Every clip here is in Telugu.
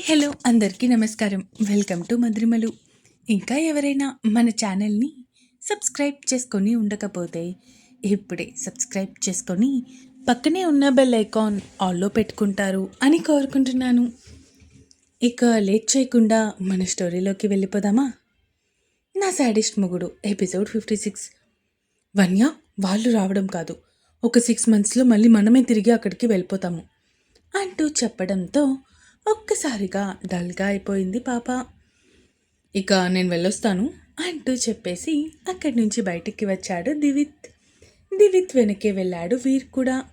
హాయ్ హలో అందరికీ నమస్కారం. Welcome to Madhurimalu. ఇంకా ఎవరైనా మన ఛానల్ని సబ్స్క్రైబ్ చేసుకొని ఉండకపోతే ఇప్పుడే సబ్స్క్రైబ్ చేసుకొని పక్కనే ఉన్న బెల్ ఐకాన్ ఆల్లో పెట్టుకుంటారు అని కోరుకుంటున్నాను. ఇక లేట్ చేయకుండా మన స్టోరీలోకి వెళ్ళిపోదామా? నా శాడిస్ట్ మొగుడు ఎపిసోడ్ ఫిఫ్టీ సిక్స్. వన్య వాళ్ళు రావడం కాదు. ఒక సిక్స్ మంత్స్లో మళ్ళీ మనమే తిరిగి అక్కడికి వెళ్ళిపోతాము అంటూ చెప్పడంతో ఒక్కసారిగా డల్గా అయిపోయింది పాప. ఇక నేను వెళ్ళొస్తాను అంటూ చెప్పేసి అక్కడి నుంచి బయటికి వచ్చాడు దివిత్. దివిత్ వెనకే వెళ్ళాడు వీర్ కూడా.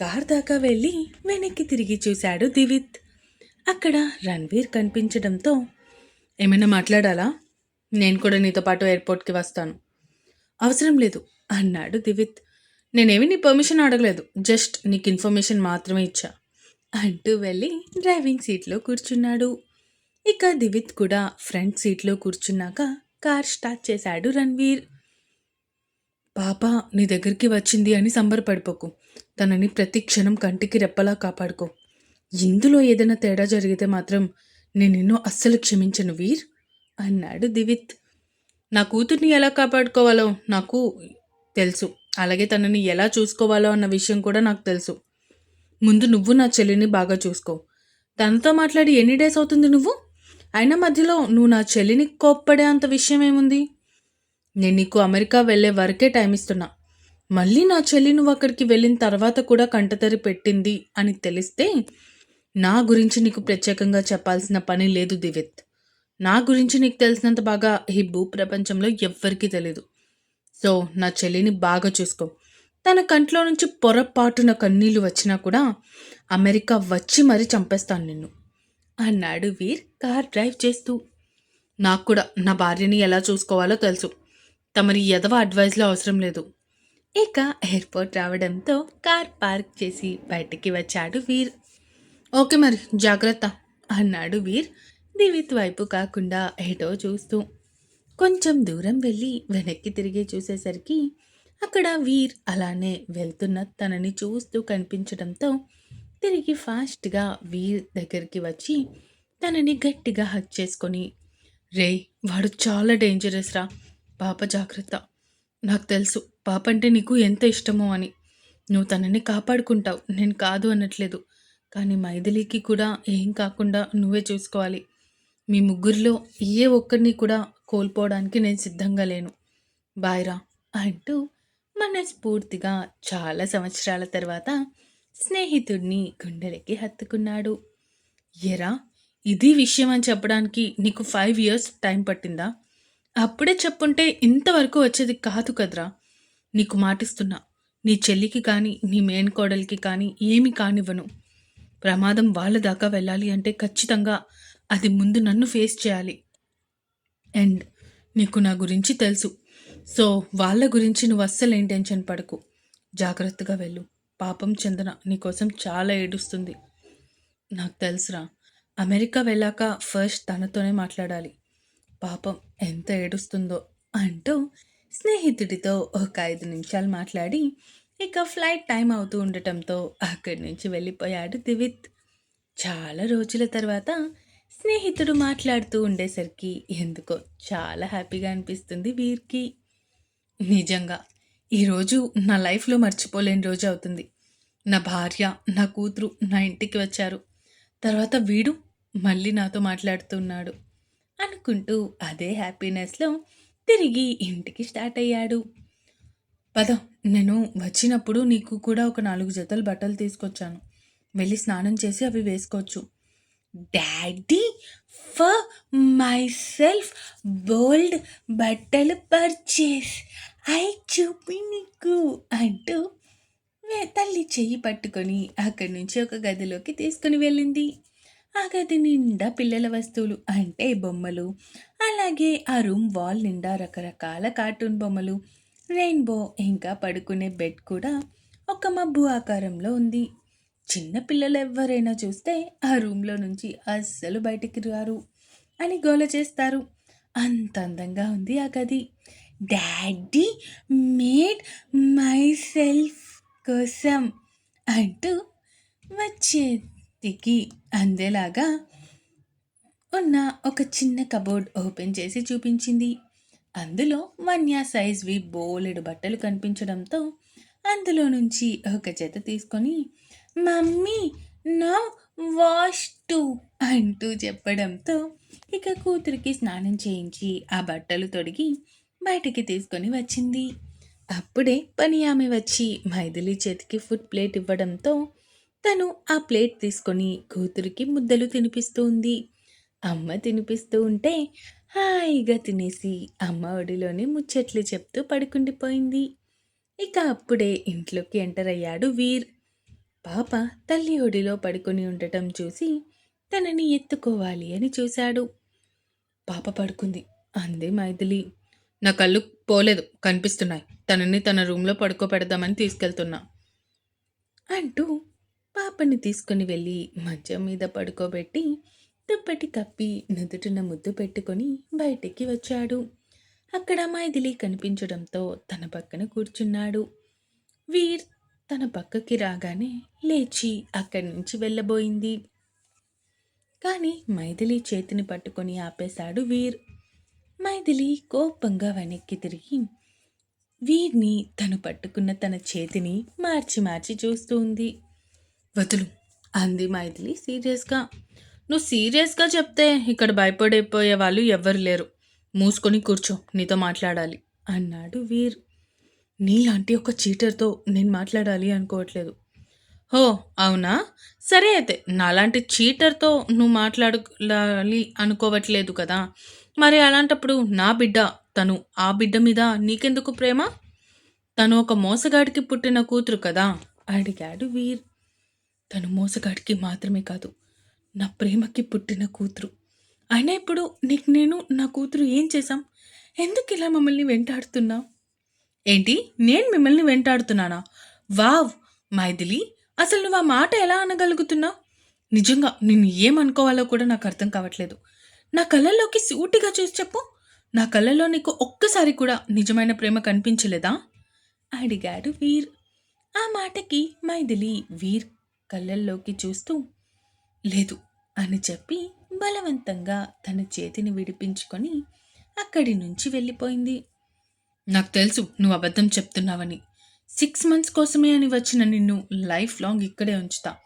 కార్ దాకా వెళ్ళి వెనక్కి తిరిగి చూశాడు దివిత్. అక్కడ రణ్వీర్ కనిపించడంతో ఏమైనా మాట్లాడాలా? నేను కూడా నీతో పాటు ఎయిర్పోర్ట్కి వస్తాను. అవసరం లేదు అన్నాడు దివిత్. నేనేమి నీ పర్మిషన్ అడగలేదు జస్ట్ నీకు ఇన్ఫర్మేషన్ మాత్రమే ఇచ్చా. అంటూ వెళ్ళి డ్రైవింగ్ సీట్లో కూర్చున్నాడు. ఇక దివిత్ కూడా ఫ్రంట్ సీట్లో కూర్చున్నాక కార్ స్టార్ట్ చేశాడు రణ్వీర్. పాప నీ దగ్గరికి వచ్చింది అని సంబరపడిపోకు. తనని ప్రతి క్షణం కంటికి రెప్పలా కాపాడుకో. ఇందులో ఏదైనా తేడా జరిగితే మాత్రం నేను నిన్ను అస్సలు క్షమించను వీర్ అన్నాడు దివిత్. నా కూతుర్ని ఎలా కాపాడుకోవాలో నాకు తెలుసు. అలాగే తనని ఎలా చూసుకోవాలో అన్న విషయం కూడా నాకు తెలుసు. ముందు నువ్వు నా చెల్లిని బాగా చూసుకో. తనతో మాట్లాడి ఎన్ని డేస్ అవుతుంది నువ్వు? అయినా మధ్యలో నువ్వు నా చెల్లిని కోప్పడే అంత విషయం ఏముంది నేను నీకు అమెరికా వెళ్ళే వరకే టైం ఇస్తున్నా. మళ్ళీ నా చెల్లి నువ్వు అక్కడికి వెళ్ళిన తర్వాత కూడా కంటతరి పెట్టింది అని తెలిస్తే నా గురించి నీకు ప్రత్యేకంగా చెప్పాల్సిన పని లేదు దివిత్. నా గురించి నీకు తెలిసినంత బాగా ఈ భూ ప్రపంచంలో ఎవ్వరికీ తెలీదు. సో నా చెల్లిని బాగా చూసుకో. తన కంట్లో నుంచి పొరపాటున కన్నీళ్ళు వచ్చినా కూడా అమెరికా వచ్చి మరీ చంపేస్తాను నిన్ను అన్నాడు వీర్ కార్ డ్రైవ్ చేస్తూ. నాకు కూడా నా భార్యని ఎలా చూసుకోవాలో తెలుసు. తమరి ఎదవ అడ్వైజ్లో అవసరం లేదు. ఇక ఎయిర్పోర్ట్ రావడంతో కార్ పార్క్ చేసి బయటికి వచ్చాడు వీర్. ఓకే మరి జాగ్రత్త అన్నాడు వీర్ దివిత్ వైపు కాకుండా ఏటో చూస్తూ. కొంచెం దూరం వెళ్ళి వెనక్కి తిరిగి చూసేసరికి అక్కడ వీర్ అలానే వెళ్తున్న తనని చూస్తూ కనిపించడంతో తిరిగి ఫాస్ట్గా వీర్ దగ్గరికి వచ్చి తనని గట్టిగా హక్ చేసుకొని రే వాడు చాలా డేంజరస్ రా. పాప జాగ్రత్త. నాకు తెలుసు పాప అంటే నీకు ఎంత ఇష్టమో అని. నువ్వు తనని కాపాడుకుంటావు. నేను కాదు అనట్లేదు. కానీ మైథిలికి కూడా ఏం కాకుండా నువ్వే చూసుకోవాలి. మీ ముగ్గురిలో ఏ ఒక్కరిని కూడా కోల్పోవడానికి నేను సిద్ధంగా లేను. బాయ్రా అంటూ మనస్ఫూర్తిగా చాలా సంవత్సరాల తర్వాత స్నేహితుడిని గుండెలకి హత్తుకున్నాడు. ఎరా ఇది విషయం అని చెప్పడానికి నీకు ఫైవ్ ఇయర్స్ టైం పట్టిందా? అప్పుడే చెప్పుంటే ఇంతవరకు వచ్చేది కాదు కదరా. నీకు మాటిస్తున్నా నీ చెల్లికి కానీ నీ మేన్కోడలికి కానీ ఏమి కానివ్వను. ప్రమాదం వాళ్ళ దాకా వెళ్ళాలి అంటే ఖచ్చితంగా అది ముందు నన్ను ఫేస్ చేయాలి. అండ్ నీకు నా గురించి తెలుసు. సో వాళ్ళ గురించి నువ్వు అస్సలు ఏం టెన్షన్ పడకు. జాగ్రత్తగా వెళ్ళు. పాపం చందన నీకోసం చాలా ఏడుస్తుంది. నాకు తెలుసురా. అమెరికా వెళ్ళాక ఫస్ట్ తనతోనే మాట్లాడాలి. పాపం ఎంత ఏడుస్తుందో అంటూ స్నేహితుడితో ఒక ఐదు నిమిషాలు మాట్లాడి ఇక ఫ్లైట్ టైం అవుతూ ఉండటంతో అక్కడి నుంచి వెళ్ళిపోయాడు దివిత్. చాలా రోజుల తర్వాత స్నేహితుడు మాట్లాడుతూ ఉండేసరికి ఎందుకో చాలా హ్యాపీగా అనిపిస్తుంది వీరికి. నిజంగా. ఈరోజు నా లైఫ్లో మర్చిపోలేని రోజు అవుతుంది. నా భార్య నా కూతురు నా ఇంటికి వచ్చారు. తర్వాత వీడు మళ్ళీ నాతో మాట్లాడుతున్నాడు. అనుకుంటూ అదే హ్యాపీనెస్లో తిరిగి ఇంటికి స్టార్ట్ అయ్యాడు. పద నేను వచ్చినప్పుడు నీకు కూడా ఒక నాలుగు జతలు బట్టలు తీసుకొచ్చాను. వెళ్ళి స్నానం చేసి అవి వేసుకోవచ్చు. Daddy for myself bold బట్టలు పర్చేస్. ఐ చూపి నీకు అంటూ తల్లి చెయ్యి పట్టుకొని అక్కడి నుంచి ఒక గదిలోకి తీసుకుని వెళ్ళింది. ఆ గది నిండా పిల్లల వస్తువులు అంటే బొమ్మలు అలాగే ఆ రూమ్ వాల్ నిండా రకరకాల కార్టూన్ బొమ్మలు రెయిన్బో ఇంకా పడుకునే బెడ్ కూడా ఒక మబ్బు ఆకారంలో ఉంది. చిన్న పిల్లలు ఎవరైనా చూస్తే ఆ రూమ్లో నుంచి అస్సలు బయటికి రారు అని గోల చేస్తారు. అంత అందంగా ఉంది ఆ గది. డాడీ మేడ్ మై సెల్ఫ్ కోసం అంటూ వచ్చేదికి అందేలాగా ఉన్న ఒక చిన్న కబోర్డ్ ఓపెన్ చేసి చూపించింది. అందులో వన్యా సైజ్వి బోలెడు బట్టలు కనిపించడంతో అందులో నుంచి ఒక జత తీసుకొని మమ్మీ నా వాష్ టు అంటూ చెప్పడంతో ఇక కూతురికి స్నానం చేయించి ఆ బట్టలు తొడిగి బయటికి తీసుకొని వచ్చింది. అప్పుడే పని ఆమె వచ్చి మైథిలి చేతికి ఫుడ్ ప్లేట్ ఇవ్వడంతో తను ఆ ప్లేట్ తీసుకొని కూతురికి ముద్దలు తినిపిస్తూ ఉంది అమ్మ తినిపిస్తూ ఉంటే హాయిగా తినేసి అమ్మ ఒడిలోనే ముచ్చట్లు చెప్తూ పడుకుండిపోయింది. ఇక అప్పుడే ఇంట్లోకి ఎంటర్ అయ్యాడు వీర్. పాప తల్లి ఒడిలో పడుకొని ఉండటం చూసి తనని ఎత్తుకోవాలి అని చూశాడు. పాప పడుకుంది. అంది మైథిలి. నా కళ్ళు పోలేదు కనిపిస్తున్నాయి. తనని తన రూమ్లో పడుకోబెడదామని తీసుకెళ్తున్నా. అంటూ పాపని తీసుకుని వెళ్ళి మంచం మీద పడుకోబెట్టి దుప్పటి కప్పి నుదుటిన ముద్దు పెట్టుకొని బయటికి వచ్చాడు. అక్కడ మైథిలి కనిపించడంతో తన పక్కన కూర్చున్నాడు. వీర్ తన పక్కకి రాగానే లేచి అక్కడి నుంచి వెళ్ళబోయింది. కానీ మైథిలి చేతిని పట్టుకొని ఆపేశాడు వీర్. మైథిలి కోపంగా వెనక్కి తిరిగి వీర్ని తను పట్టుకున్న తన చేతిని మార్చి మార్చి చూస్తూ ఉంది. వదులు అంది మైథిలి సీరియస్గా. నువ్వు సీరియస్గా చెప్తే ఇక్కడ భయపడిపోయే వాళ్ళు ఎవ్వరు లేరు. మూసుకొని కూర్చో నీతో మాట్లాడాలి అన్నాడు వీర్. నీలాంటి ఒక చీటర్తో నేను మాట్లాడాలి అనుకోవట్లేదు. హో అవునా? సరే అయితే నాలాంటి చీటర్తో నువ్వు మాట్లాడాలి అనుకోవట్లేదు కదా. మరి అలాంటప్పుడు నా బిడ్డ తను ఆ బిడ్డ మీద నీకెందుకు ప్రేమ? తను ఒక మోసగాడికి పుట్టిన కూతురు కదా? అడిగాడు వీర్. తను మోసగాడికి మాత్రమే కాదు నా ప్రేమకి పుట్టిన కూతురు. అయినా ఇప్పుడు నీకు నేను నా కూతురు ఏం చేశాం? ఎందుకు ఇలా మమ్మల్ని వెంటాడుతున్నావు ఏంటి? నేను మిమ్మల్ని వెంటాడుతున్నానా? వావ్ మైథిలి అసలు నువ్వు ఆ మాట ఎలా అనగలుగుతున్నావు? నిజంగా నేను ఏమనుకోవాలో కూడా నాకు అర్థం కావట్లేదు. నా కళ్ళల్లోకి సూటిగా చూసి చెప్పు. నా కళ్ళల్లో నీకు ఒక్కసారి కూడా నిజమైన ప్రేమ కనిపించలేదా? అడిగాడు వీర్. ఆ మాటకి మైథిలి వీర్ కళ్ళల్లోకి చూస్తూ లేదు అని చెప్పి బలవంతంగా తన చేతిని విడిపించుకొని అక్కడి నుంచి వెళ్ళిపోయింది. నాకు తెలుసు నువ్వు అబద్ధం చెప్తున్నావని. సిక్స్ మంత్స్ కోసమే అని వచ్చిన నిన్ను లైఫ్ లాంగ్ ఇక్కడే ఉంచుతా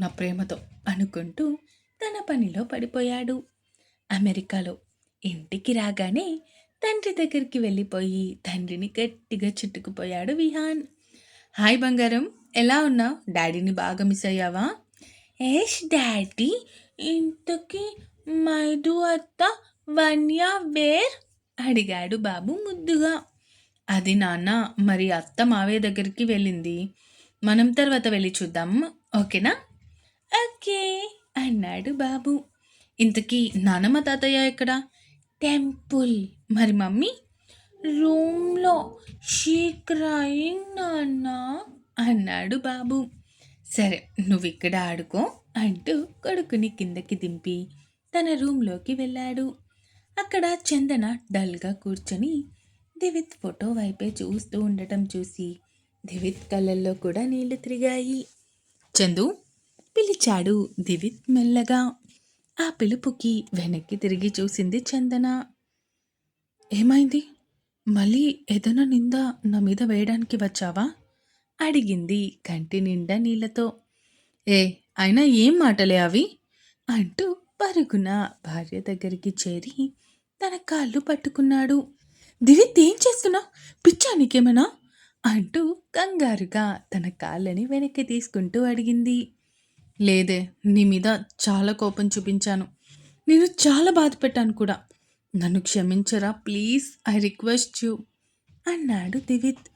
నా ప్రేమతో అనుకుంటూ తన పనిలో పడిపోయాడు. అమెరికాలో ఇంటికి రాగానే తండ్రి దగ్గరికి వెళ్ళిపోయి తండ్రిని గట్టిగా చుట్టుకుపోయాడు విహాన్. హాయ్ బంగారం ఎలా ఉన్నావు? డాడీని బాగా మిస్ అయ్యావా? ఏష్ డాడీ ఇంతకీ మైదు అత్త వన్యా వేర్? అడిగాడు బాబు ముద్దుగా. అది నాన్న మరి అత్త మావే దగ్గరికి వెళ్ళింది. మనం తర్వాత వెళ్ళి చూద్దాం ఓకేనా? ఓకే అన్నాడు బాబు. ఇంతకీ నానమ్మ తాతయ్య ఎక్కడ? టెంపుల్. మరి మమ్మీ? రూమ్లో. షీ క్రయింగ్ నాన్న అన్నాడు బాబు. సరే నువ్వు ఇక్కడ ఆడుకో అంటూ కొడుకుని కిందకి దింపి తన రూమ్లోకి వెళ్ళాడు. అక్కడ చందన డల్గా కూర్చొని దివిత్ ఫోటో వైపే చూస్తూ ఉండటం చూసి దివిత్ కళ్ళల్లో కూడా నీళ్ళు తిరిగాయి. చందు పిలిచాడు దివిత్ మెల్లగా. ఆ పిలుపుకి వెనక్కి తిరిగి చూసింది చందన. ఏమైంది? మళ్ళీ ఏదైనా నింద నా మీద వేయడానికి వచ్చావా? అడిగింది కంటి నిండా నీళ్ళతో ఏ అయినా ఏం మాటలే అవి? అంటూ పరుగున భార్య దగ్గరికి చేరి తన కాళ్ళు పట్టుకున్నాడు. దివిత్ ఏం చేస్తున్నా పిచ్చా నీకేమన్నా అంటూ కంగారుగా తన కాళ్ళని వెనక్కి తీసుకుంటూ అడిగింది. లేదే నీ మీద చాలా కోపం చూపించాను. నేను చాలా బాధ పెట్టాను కూడా. నన్ను క్షమించరా ప్లీజ్ ఐ రిక్వెస్ట్ యూ అన్నాడు దివిత్.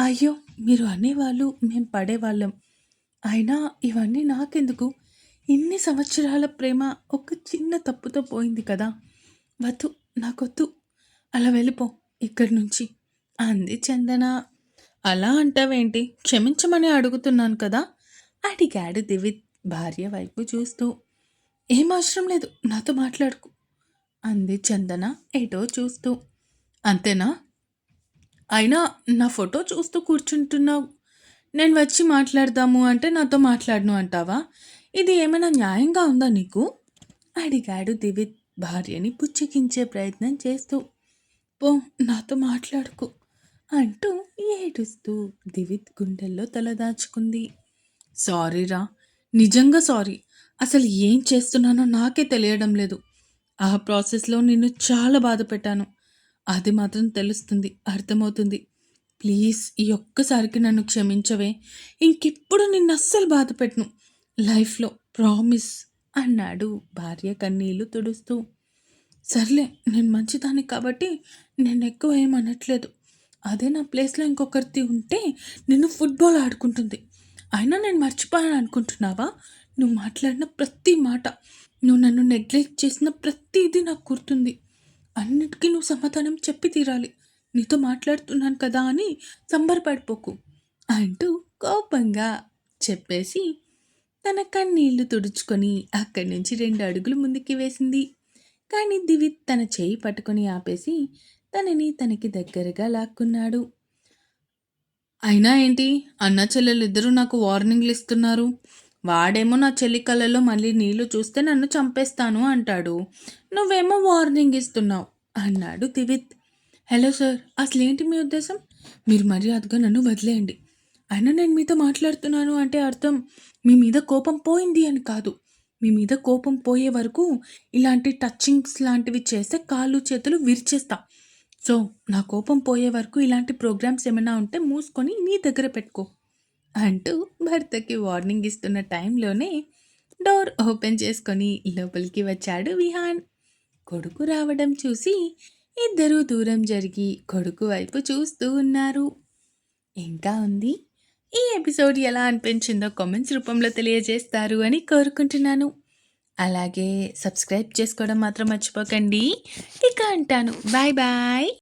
అయ్యో మీరు అనేవాళ్ళు మేము పడేవాళ్ళం. అయినా ఇవన్నీ నాకెందుకు? ఇన్ని సంవత్సరాల ప్రేమ ఒక చిన్న తప్పుతో పోయింది కదా. వద్దు నాకొద్దు. అలా వెళ్ళిపో ఇక్కడి నుంచి అంది చందన. అలా అంటావేంటి? క్షమించమని అడుగుతున్నాను కదా అడిగాడు దివిత్. భార్య వైపు చూస్తూ ఏం అవసరం లేదు నాతో మాట్లాడుకు అంది చందన ఏటో చూస్తూ. అంతేనా? అయినా నా ఫోటో చూస్తూ కూర్చుంటున్నావు. నేను వచ్చి మాట్లాడదాము అంటే నాతో మాట్లాడను అంటావా? ఇది ఏమైనా న్యాయంగా ఉందా నీకు? అడిగాడు దివిత్ భార్యని పుచ్చికించే ప్రయత్నం చేస్తూ. పో నాతో మాట్లాడుకు అంటూ ఏడుస్తూ దివిత్ గుండెల్లో తలదాచుకుంది సారీరా నిజంగా సారీ. అసలు ఏం చేస్తున్నానో నాకే తెలియడం లేదు. ఆ ప్రాసెస్లో నిన్ను చాలా బాధ పెట్టాను. అది మాత్రం తెలుస్తుంది అర్థమవుతుంది. ప్లీజ్ ఈ ఒక్కసారికి నన్ను క్షమించవే. ఇంకెప్పుడు నిన్ను అస్సలు బాధ పెట్టను. లైఫ్లో ప్రామిస్ అన్నాడు భార్య కన్నీళ్ళు తుడుస్తూ. సర్లే నేను మంచిదాన్ని కాబట్టి నేను ఎక్కువ ఏమనట్లేదు అదే నా ప్లేస్లో ఇంకొకరిది ఉంటే నిన్ను ఫుట్బాల్ ఆడుకుంటుంది. అయినా నేను మర్చిపోయాను అనుకుంటున్నావా? నువ్వు మాట్లాడిన ప్రతి మాట నువ్వు నన్ను నెగ్లెక్ట్ చేసిన ప్రతిదీ నాకు గుర్తుంది. అన్నిటికీ నువ్వు సమాధానం చెప్పి తీరాలి. నీతో మాట్లాడుతున్నాను కదా అని సంబరపడిపోకు. అంటూ కోపంగా చెప్పేసి తన కన్నీళ్ళు తుడుచుకొని అక్కడి నుంచి రెండు అడుగులు ముందుకి వేసింది. కానీ దివిత్ తన చేయి పట్టుకొని ఆపేసి తనని తనకి దగ్గరగా లాక్కున్నాడు. అయినా ఏంటి? అన్న చెల్లెలిద్దరూ నాకు వార్నింగ్లు ఇస్తున్నారు. వాడేమో నా చెల్లి కళ్ళలో మళ్ళీ నీళ్ళు చూస్తే నన్ను చంపేస్తాను అంటాడు. నువ్వేమో వార్నింగ్ ఇస్తున్నావు అన్నాడు దివిత్. హలో సార్ అసలు ఏంటి మీ ఉద్దేశం? మీరు మర్యాదగా నన్ను వదిలేయండి. అయినా నేను మీతో మాట్లాడుతున్నాను అంటే అర్థం. మీ మీద కోపం పోయింది అని కాదు. మీ మీద కోపం పోయే వరకు ఇలాంటి టచ్చింగ్స్ లాంటివి చేస్తే కాళ్ళు చేతులు విరిచేస్తా. సో నా కోపం పోయే వరకు ఇలాంటి ప్రోగ్రామ్స్ ఏమైనా ఉంటే మూసుకొని నీ దగ్గర పెట్టుకో అంటూ భర్తకి వార్నింగ్ ఇస్తున్న టైంలోనే డోర్ ఓపెన్ చేసుకొని లోపలికి వచ్చాడు విహాన్. కొడుకు రావడం చూసి ఇద్దరూ దూరం జరిగి కొడుకు వైపు చూస్తూ ఉన్నారు. ఇంకా ఉంది? ఈ ఎపిసోడ్ ఎలా అనిపించిందో కామెంట్స్ రూపంలో తెలియజేస్తారు అని కోరుకుంటున్నాను. అలాగే సబ్స్క్రైబ్ చేసుకోవడం మాత్రం మర్చిపోకండి. ఇక అంటాను. Bye bye.